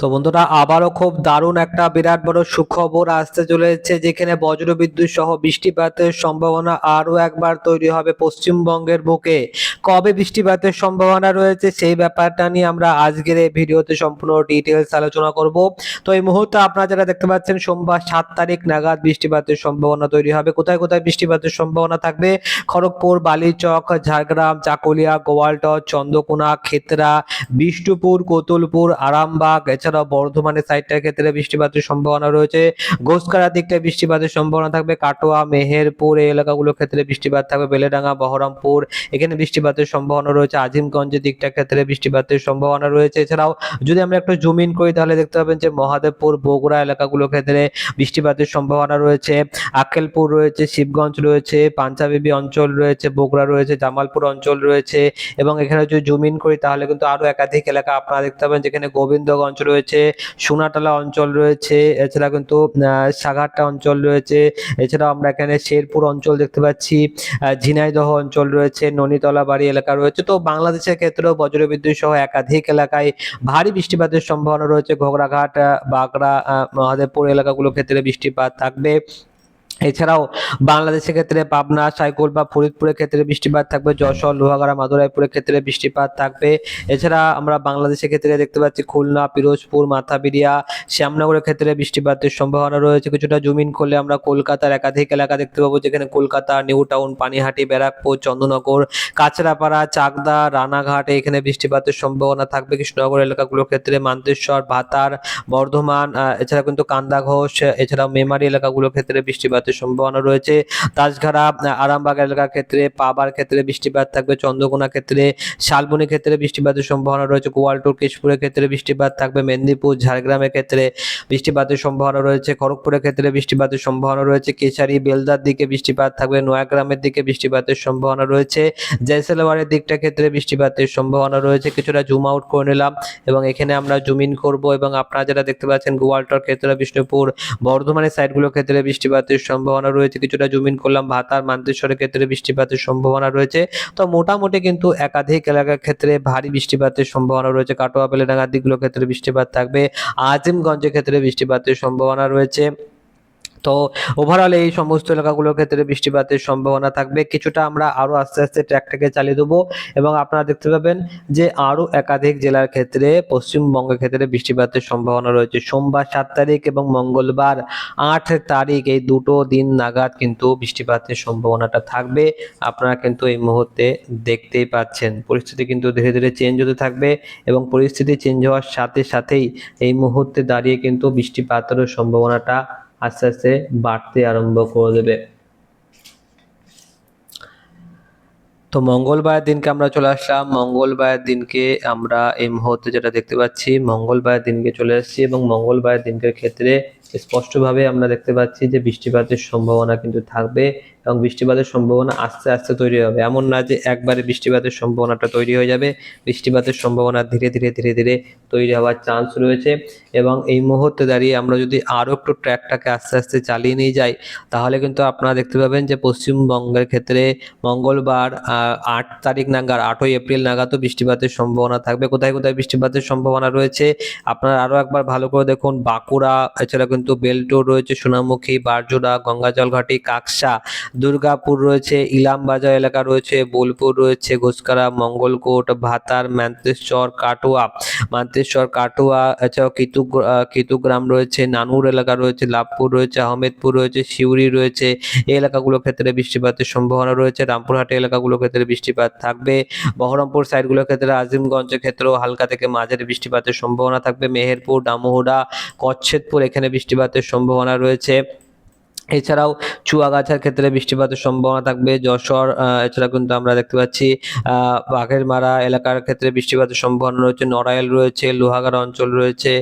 তো বন্ধুরা, আবারও খুব দারুণ একটা বিরাট বড় সুখবর আসতে চলেছে, যেখানে বজ্রবিদ্যুৎ সহ বৃষ্টিপাতের সম্ভাবনা আরও একবার তৈরি হবে পশ্চিমবঙ্গের বুকে। কবে বৃষ্টিপাতের সম্ভাবনা রয়েছে সেই ব্যাপারটা নিয়ে আমরা আজকের এই ভিডিওতে সম্পূর্ণ ডিটেলস আলোচনা করব। তো এই মুহূর্তে আপনারা যারা দেখতে পাচ্ছেন, সোমবার সাত তারিখ নাগাদ বৃষ্টিপাতের সম্ভাবনা তৈরি হবে। কোথায় কোথায় বৃষ্টিপাতের সম্ভাবনা থাকবে? খড়গপুর, বালিচক, ঝাড়গ্রাম, চাকুলিয়া গোয়ালটর চন্দ্রকোনা খেতরা বিষ্ণুপুর, কোতুলপুর, আরামবাগ এছাড়াও বর্ধমানের সাইডটার ক্ষেত্রে বৃষ্টিপাতের সম্ভাবনা রয়েছে। ঘোষকারার দিকটায় বৃষ্টিপাতের সম্ভাবনা থাকবে। কাটোয়া, মেহেরপুর এই এলাকাগুলোর ক্ষেত্রে বৃষ্টিপাত থাকবে। বেলেডাঙ্গা, বহরমপুর এখানে বৃষ্টিপাতের সম্ভাবনা রয়েছে। আজিমগঞ্জের দিকটার ক্ষেত্রে বৃষ্টিপাতের সম্ভাবনা রয়েছে। এছাড়াও যদি আমরা একটু জুম করি, তাহলে দেখতে পাবেন যে মহাদেবপুর, বগুড়া এলাকাগুলোর ক্ষেত্রে বৃষ্টিপাতের সম্ভাবনা রয়েছে। আক্কেলপুর রয়েছে, শিবগঞ্জ রয়েছে পাঞ্জাবিবি অঞ্চল রয়েছে, বগুড়া রয়েছে, জামালপুর অঞ্চল রয়েছে। এবং এখানে যদি জুম ইন করি, তাহলে কিন্তু আরও একাধিক এলাকা আপনারা দেখতে পাবেন, যেখানে গোবিন্দগঞ্জ রয়েছে সোনাতলা অঞ্চল রয়েছে, এছাড়া কিন্তু সাগারটা অঞ্চল রয়েছে, এছাড়াও আমরা এখানে শেরপুর অঞ্চল দেখতে পাচ্ছি ঝিনাইদহ অঞ্চল রয়েছে, ননীতলা বাড়ি এলাকা রয়েছে, তো বাংলাদেশের ক্ষেত্রেও বজ্রবিদ্যুৎ সহ একাধিক এলাকায় ভারী বৃষ্টিপাতের সম্ভাবনা রয়েছে ঘোগরাঘাট বাঁকড়া মহাদেবপুর এলাকাগুলোর ক্ষেত্রে বৃষ্টিপাত থাকবে। এছাড়াও বাংলাদেশের ক্ষেত্রে পাবনা, সাইকুল বা ফরিদপুরের ক্ষেত্রে বৃষ্টিপাত থাকবে, যশোর, লোহাগাড়া, মাদুরাইপুরের ক্ষেত্রে বৃষ্টিপাত থাকবে। এছাড়া আমরা বাংলাদেশের ক্ষেত্রে দেখতে পাচ্ছি খুলনা, পিরোজপুর, মাথাবিরিয়া, শ্যামনগরের ক্ষেত্রে বৃষ্টিপাতের সম্ভাবনা রয়েছে। কিছুটা জমিন করলে আমরা কলকাতার একাধিক এলাকা দেখতে পাবো, যেখানে কলকাতা নিউ টাউন পানিহাটি, ব্যারাকপুর চন্দ্রনগর কাঁচরাপাড়া চাকদা, রানাঘাট, এখানে বৃষ্টিপাতের সম্ভাবনা থাকবে। কৃষ্ণনগর এলাকাগুলোর ক্ষেত্রে মান্তেশ্বর, ভাতার, বর্ধমান এছাড়া কিন্তু কান্দাঘোষ এছাড়াও মেমারি এলাকাগুলোর ক্ষেত্রে বৃষ্টিপাতের সম্ভাবনা রয়েছে। তাজঘাড়া আরামবাগ এলাকার ক্ষেত্রে, পাবার ক্ষেত্রে বৃষ্টিপাত থাকবে, চন্দ্রকোনা ক্ষেত্রে, শালবনী ক্ষেত্রে বৃষ্টিপাতের সম্ভাবনা রয়েছে, গোয়ালটোর, কেশপুরের ক্ষেত্রে বৃষ্টিপাত থাকবে, মেদিনীপুর, ঝাড়গ্রামের ক্ষেত্রে বৃষ্টিপাতের সম্ভাবনা রয়েছে, খড়গপুরের ক্ষেত্রে বৃষ্টিপাতের সম্ভাবনা রয়েছে, কেশারি, বেলদার দিকে বৃষ্টিপাত থাকবে, নয়াগ্রামের দিকে বৃষ্টিপাতের সম্ভাবনা রয়েছে, জয়সেলওয়ারের দিকটা ক্ষেত্রে বৃষ্টিপাতের সম্ভাবনা রয়েছে, কিছুটা জুম আউট করে নিলাম এবং এখানে আমরা জুম ইন করব এবং আপনারা যারা দেখতে পাচ্ছেন, গোয়ালটর ক্ষেত্রে, বিষ্ণুপুর, বর্ধমানের সাইডগুলোর ক্ষেত্রে বৃষ্টিপাতের সম্ভাবনা রয়েছে, কিছুটা জমিন করলাম ভাতার মান্তেশ্বরের ক্ষেত্রে বৃষ্টিপাতের সম্ভাবনা রয়েছে। তো মোটামুটি কিন্তু একাধিক এলাকার ক্ষেত্রে ভারী বৃষ্টিপাতের সম্ভাবনা রয়েছে। কাটোয়া, বেলেডাঙ্গার দিকগুলোর ক্ষেত্রে বৃষ্টিপাত থাকবে। আজিমগঞ্জের ক্ষেত্রে বৃষ্টিপাতের সম্ভাবনা রয়েছে। তো ওভারঅল এই সমস্ত এলাকাগুলোর ক্ষেত্রে বৃষ্টিপাতের সম্ভাবনা থাকবে। কিছুটা আমরা আরও আস্তে আস্তে ট্র্যাকটাকে চালিয়ে দেবো এবং আপনারা দেখতে পাবেন যে আরও একাধিক জেলার ক্ষেত্রে, পশ্চিমবঙ্গের ক্ষেত্রে বৃষ্টিপাতের সম্ভাবনা রয়েছে। সোমবার সাত তারিখ এবং মঙ্গলবার আট তারিখ এই দুটো দিন নাগাদ কিন্তু বৃষ্টিপাতের সম্ভাবনাটা থাকবে। আপনারা কিন্তু এই মুহূর্তে দেখতেই পাচ্ছেন। পরিস্থিতি কিন্তু ধীরে ধীরে চেঞ্জ হতে থাকবে এবং পরিস্থিতি চেঞ্জ হওয়ার সাথে সাথেই এই মুহূর্তে দাঁড়িয়ে কিন্তু বৃষ্টিপাতেরও সম্ভাবনাটা আস্তে আস্তে বাড়তে আরম্ভ করে দেবে। তো মঙ্গলবারের দিনকে আমরা চলে আসলাম। মঙ্গলবার দিনকে আমরা এই মুহূর্তে যেটা দেখতে পাচ্ছি মঙ্গলবার দিনকে চলে আসছি এবং মঙ্গলবার দিনকের ক্ষেত্রে স্পষ্টভাবে আমরা দেখতে পাচ্ছি যে বৃষ্টিপাতের সম্ভাবনা কিন্তু থাকবে। এবং বৃষ্টিপাতের সম্ভাবনা আস্তে আস্তে তৈরি হবে। এমন না যে একবারে বৃষ্টিপাতের সম্ভাবনাটা তৈরি হয়ে যাবে। বৃষ্টিপাতের সম্ভাবনা ধীরে ধীরে ধীরে ধীরে তৈরি হওয়ার চান্স রয়েছে এবং এই মুহূর্তে দাঁড়িয়ে আমরা যদি আরও একটু ট্র্যাকটাকে আস্তে আস্তে চালিয়ে নিয়ে যাই, তাহলে কিন্তু আপনারা দেখতে পাবেন যে পশ্চিমবঙ্গের ক্ষেত্রে মঙ্গলবার আট তারিখ নাগাদ, আটই এপ্রিল নাগাদও বৃষ্টিপাতের সম্ভাবনা থাকবে। কোথায় কোথায় বৃষ্টিপাতের সম্ভাবনা রয়েছে? আপনারা আরও একবার ভালো করে দেখুন। বাঁকুড়া, এছাড়া কিন্তু বেলটোর রয়েছে, সোনামুখী, বারজোড়া, গঙ্গাজলঘাটি, কাকসা দুর্গাপুর রয়েছে, ইলামবাজার এলাকা রয়েছে, বোলপুর রয়েছে, ঘোষকারা, মঙ্গলকোট, ভাতার ম্যান্তেশ্বর কাটোয়া। মান্তেশ্বর, কাটোয়া, এছাড়াও কিতু কিতুগ্রাম রয়েছে, নানুর এলাকা রয়েছে, লাভপুর রয়েছে, আহমেদপুর রয়েছে, সিউড়ি রয়েছে। এই এলাকাগুলোর ক্ষেত্রে বৃষ্টিপাতের সম্ভাবনা রয়েছে। রামপুরহাট এলাকাগুলোর ক্ষেত্রে বৃষ্টিপাত থাকবে। বহরমপুর সাইডগুলোর ক্ষেত্রে আজিমগঞ্জের ক্ষেত্রেও হালকা থেকে মাঝারি বৃষ্টিপাতের সম্ভাবনা থাকবে। মেহেরপুর ডামুহুডা কচ্ছেদপুর এখানে বৃষ্টিপাতের সম্ভাবনা রয়েছে। এছাড়াও চুয়াগাছার ক্ষেত্রে বৃষ্টিপাতের সম্ভাবনা থাকবে যশোর এছাড়া কিন্তু আমরা দেখতে পাচ্ছি আহ, বাঘেরমারা এলাকার ক্ষেত্রে বৃষ্টিপাতের সম্ভাবনা রয়েছে নড়াইল রয়েছে লোহাগাড়া অঞ্চল রয়েছে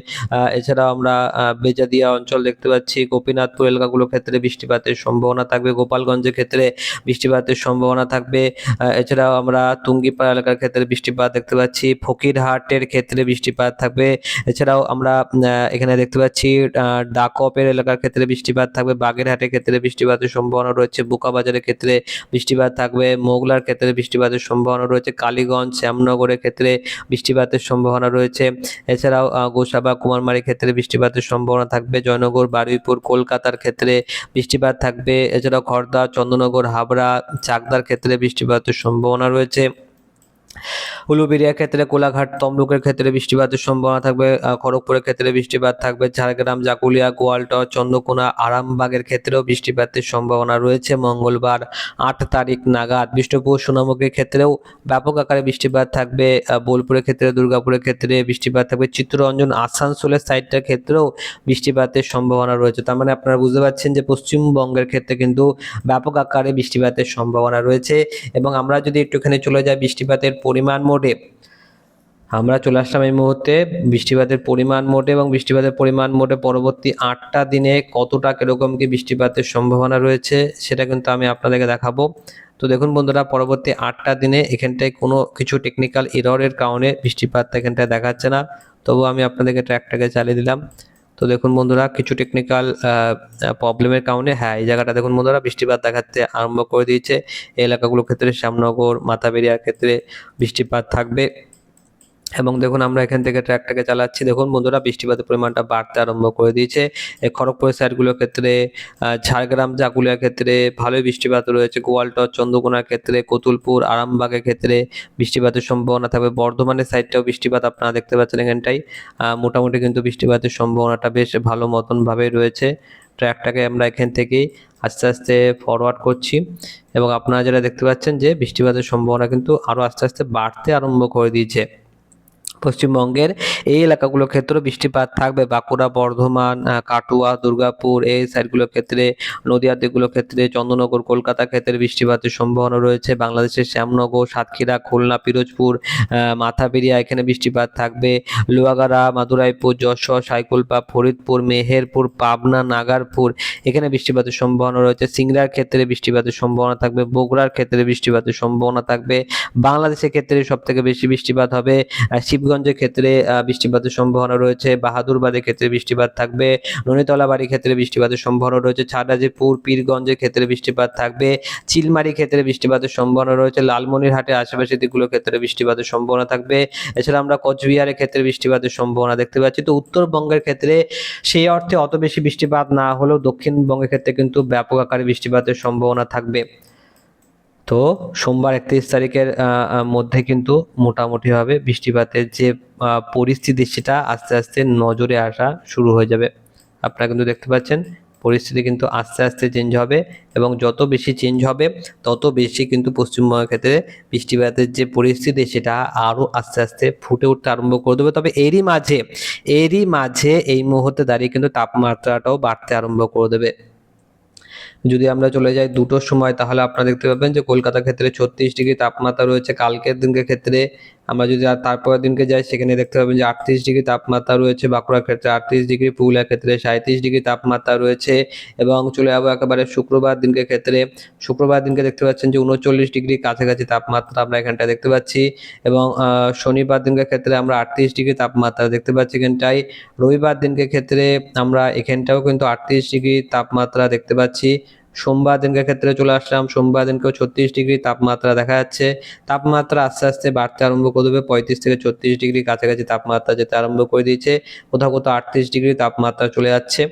এছাড়াও আমরা বেজাদিয়া অঞ্চল দেখতে পাচ্ছি গোপীনাথপুর এলাকাগুলোর ক্ষেত্রে বৃষ্টিপাতের সম্ভাবনা থাকবে গোপালগঞ্জের ক্ষেত্রে বৃষ্টিপাতের সম্ভাবনা থাকবে এছাড়াও আমরা তুঙ্গিপাড়া এলাকার ক্ষেত্রে বৃষ্টিপাত দেখতে পাচ্ছি ফকিরহাটের ক্ষেত্রে বৃষ্টিপাত থাকবে এছাড়াও আমরা এখানে দেখতে পাচ্ছি ডাকপের এলাকার ক্ষেত্রে বৃষ্টিপাত থাকবে বাগেরহাট লালমনিরহাটের ক্ষেত্রে বৃষ্টিপাতের সম্ভাবনা রয়েছে, বোকাবাজারের ক্ষেত্রে বৃষ্টিপাত থাকবে, মোগলার ক্ষেত্রে বৃষ্টিপাতের সম্ভাবনা রয়েছে, কালীগঞ্জ, শ্যামনগরের ক্ষেত্রে বৃষ্টিপাতের সম্ভাবনা রয়েছে। এছাড়াও গোসাবা কুমারমারির ক্ষেত্রে বৃষ্টিপাতের সম্ভাবনা থাকবে, জয়নগর, বারুইপুর, কলকাতার ক্ষেত্রে বৃষ্টিপাত থাকবে। এছাড়াও খড়দা চন্দননগর হাবড়া, চাকদার ক্ষেত্রে বৃষ্টিপাতের সম্ভাবনা রয়েছে। উলুবেড়িয়ার ক্ষেত্রে, কোলাঘাট, তমলুকের ক্ষেত্রে বৃষ্টিপাতের সম্ভাবনা থাকবে খড়গপুরের ক্ষেত্রে বৃষ্টিপাত থাকবে, ঝাড়গ্রাম, জাকুলিয়া গোয়ালটর চন্দ্রকোনা, আরামবাগের ক্ষেত্রেও বৃষ্টিপাতের সম্ভাবনা রয়েছে। মঙ্গলবার আট তারিখ নাগাদ বিষ্ণুপুর, সোনামুখীর ক্ষেত্রেও ব্যাপক আকারে বৃষ্টিপাত থাকবে। বোলপুরের ক্ষেত্রে, দুর্গাপুরের ক্ষেত্রে বৃষ্টিপাত থাকবে। চিত্তরঞ্জন, আসানসোলের সাইডটার ক্ষেত্রেও বৃষ্টিপাতের সম্ভাবনা রয়েছে। তার মানে আপনারা বুঝতে পারছেন যে পশ্চিমবঙ্গের ক্ষেত্রে কিন্তু ব্যাপক আকারে বৃষ্টিপাতের সম্ভাবনা রয়েছে এবং আমরা যদি একটুখানি চলে যাই বৃষ্টিপাতের পরিমাণ মোডে আমরা চলে আসলাম এই মুহূর্তে বৃষ্টিপাতের পরিমাণ মোটে এবং বৃষ্টিপাতের পরিমাণ মোটে পরবর্তী আটটা দিনে কতটা কীরকম কি বৃষ্টিপাতের সম্ভাবনা রয়েছে সেটা কিন্তু আমি আপনাদেরকে দেখাবো। তো দেখুন বন্ধুরা, পরবর্তী আটটা দিনে এখানটায় কোনো কিছু টেকনিক্যাল এররের কারণে বৃষ্টিপাত এখানটায় দেখাচ্ছে না। তবু আমি আপনাদেরকে ট্র্যাকটাকে চালিয়ে দিলাম। তো দেখুন বন্ধুরা, কিছু টেকনিক্যাল প্রবলেমের কারণে হ্যাঁ এই জায়গাটা দেখুন বন্ধুরা, বৃষ্টিপাত দেখাতে আরম্ভ করে দিয়েছে। এই এলাকাগুলোর ক্ষেত্রে, শ্যামনগর, মাথাবেরিয়ার ক্ষেত্রে বৃষ্টিপাত থাকবে। এবং দেখুন আমরা এখান থেকে ট্র্যাকটাকে চালাচ্ছি। দেখুন বন্ধুরা, বৃষ্টিপাতের পরিমাণটা বাড়তে আরম্ভ করে দিয়েছে। এই খড়গপুরের সাইডগুলোর ক্ষেত্রে ঝাড়গ্রাম জাকুলিয়ার ক্ষেত্রে ভালোই বৃষ্টিপাত রয়েছে। গোয়ালটর চন্দ্রকোনার ক্ষেত্রে, কতুলপুর, আরামবাগের ক্ষেত্রে বৃষ্টিপাতের সম্ভাবনা থাকবে। বর্ধমানের সাইডটাও বৃষ্টিপাত আপনারা দেখতে পাচ্ছেন এখানটাই মোটামুটি কিন্তু বৃষ্টিপাতের সম্ভাবনাটা বেশ ভালো মতন ভাবে রয়েছে। ট্র্যাকটাকে আমরা এখান থেকেই আস্তে আস্তে ফরওয়ার্ড করছি এবং আপনারা যেটা দেখতে পাচ্ছেন যে, বৃষ্টিপাতের সম্ভাবনা কিন্তু আরও আস্তে আস্তে বাড়তে আরম্ভ করে দিয়েছে। পশ্চিমবঙ্গের এই এলাকাগুলোর ক্ষেত্রেও বৃষ্টিপাত থাকবে। বাঁকুড়া বর্ধমান কাটুয়া দুর্গাপুর এই সাইডগুলোর ক্ষেত্রে নদিয়ার দিকগুলোর ক্ষেত্রে চন্দ্রনগর কলকাতার ক্ষেত্রে বৃষ্টিপাতের সম্ভাবনা রয়েছে। বাংলাদেশের শ্যামনগর সাতক্ষীরা খুলনা পিরোজপুর আহ, মাথাবেরিয়া এখানে বৃষ্টিপাত থাকবে। লোহাগাড়া মাদুরাইপুর যশোর সাইকুলপা ফরিদপুর মেহেরপুর পাবনা নাগারপুর এখানে বৃষ্টিপাতের সম্ভাবনা রয়েছে। সিংড়ার ক্ষেত্রে বৃষ্টিপাতের সম্ভাবনা থাকবে। বগুড়ার ক্ষেত্রে বৃষ্টিপাতের সম্ভাবনা থাকবে। বাংলাদেশের ক্ষেত্রে সব থেকে বেশি বৃষ্টিপাত হবে আহ, শিবগঞ্জের ক্ষেত্রে বৃষ্টিপাতের সম্ভাবনা রয়েছে। বাহাদুরবাদের ক্ষেত্রে বৃষ্টিপাত থাকবে। ননিতলা বাড়ির ক্ষেত্রে বৃষ্টিপাতের সম্ভাবনা রয়েছে। ছাড়াজিপুর, পীরগঞ্জের ক্ষেত্রে বৃষ্টিপাত থাকবে। চিলমারি ক্ষেত্রে বৃষ্টিপাতের সম্ভাবনা রয়েছে। লালমনিরহাটের আশেপাশে দিকগুলোর ক্ষেত্রে বৃষ্টিপাতের সম্ভাবনা থাকবে। এছাড়া আমরা কোচবিহারের ক্ষেত্রে বৃষ্টিপাতের সম্ভাবনা দেখতে পাচ্ছি। তো উত্তরবঙ্গের ক্ষেত্রে সেই অর্থে অত বেশি বৃষ্টিপাত না হলেও দক্ষিণবঙ্গের ক্ষেত্রে কিন্তু ব্যাপক আকারে বৃষ্টিপাতের সম্ভাবনা থাকবে। তো সোমবার একত্রিশ তারিখের মধ্যে কিন্তু মোটামুটিভাবে বৃষ্টিপাতের যে পরিস্থিতি সেটা আস্তে আস্তে নজরে আসা শুরু হয়ে যাবে। আপনারা কিন্তু দেখতে পাচ্ছেন, পরিস্থিতি কিন্তু আস্তে আস্তে চেঞ্জ হবে এবং যত বেশি চেঞ্জ হবে, তত বেশি কিন্তু পশ্চিমবঙ্গের ক্ষেত্রে বৃষ্টিপাতের যে পরিস্থিতি সেটা আরও আস্তে আস্তে ফুটে উঠতে আরম্ভ করে দেবে। তবে এরই মাঝে এরই মাঝে এই মুহূর্তে দাঁড়িয়ে কিন্তু তাপমাত্রাটাও বাড়তে আরম্ভ করে দেবে। যদি আমরা চলে যাই দুটোর সময়, তাহলে আপনারা দেখতে পাবেন যে কলকাতা ক্ষেত্রে ছত্রিশ ডিগ্রি তাপমাত্রা রয়েছে। কালকের দিনকে ক্ষেত্রে আমরা যদি আর তারপরের দিনকে যাই, সেখানে দেখতে পাবেন যে আটত্রিশ ডিগ্রি তাপমাত্রা রয়েছে বাঁকুড়ার ক্ষেত্রে, আটত্রিশ ডিগ্রি পুরুলিয়ার ক্ষেত্রে সাঁত্রিশ ডিগ্রি তাপমাত্রা রয়েছে এবং চলে যাব একেবারে শুক্রবার দিনকে ক্ষেত্রে। শুক্রবার দিনকে দেখতে পাচ্ছেন যে উনচল্লিশ ডিগ্রি কাছাকাছি তাপমাত্রা আমরা এখানটায় দেখতে পাচ্ছি এবং শনিবার দিনকে ক্ষেত্রে আমরা আটত্রিশ ডিগ্রি তাপমাত্রা দেখতে পাচ্ছি এখানটায়। রবিবার দিনকে ক্ষেত্রে আমরা এখানটাও কিন্তু আটত্রিশ ডিগ্রি তাপমাত্রা দেখতে পাচ্ছি। সোমবার দিনকে ক্ষেত্রে চলে আসলাম। সোমবার দিনকেও ছত্রিশ ডিগ্রি তাপমাত্রা দেখা যাচ্ছে। তাপমাত্রা আস্তে আস্তে বাড়তে আরম্ভ করে দেবে। পঁয়ত্রিশ থেকে ছত্রিশ ডিগ্রি কাছাকাছি তাপমাত্রা যেতে আরম্ভ করে দিয়েছে। কোথাও কোথাও আটত্রিশ ডিগ্রি তাপমাত্রা চলে যাচ্ছে।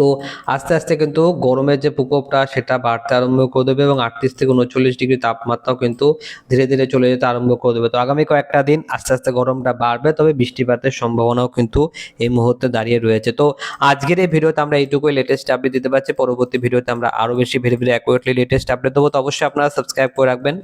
তো আস্তে আস্তে কিন্তু গরমের যে প্রকোপটা সেটা বাড়তে আরম্ভ করে দেবে এবং আটত্রিশ থেকে উনচল্লিশ ডিগ্রি তাপমাত্রাও কিন্তু ধীরে ধীরে চলে যেতে আরম্ভ করে দেবে। তো আগামী কয়েকটা দিন আস্তে আস্তে গরমটা বাড়বে, তবে বৃষ্টিপাতের সম্ভাবনাও কিন্তু এই মুহূর্তে দাঁড়িয়ে রয়েছে। তো আজকের এই ভিডিওতে আমরা এইটুকুই লেটেস্ট আপডেট দিতে পারছি। পরবর্তী ভিডিওতে আমরা আরও বেশি very very accurately latest update দেবো। তো অবশ্যই আপনারা সাবস্ক্রাইব করে রাখবেন।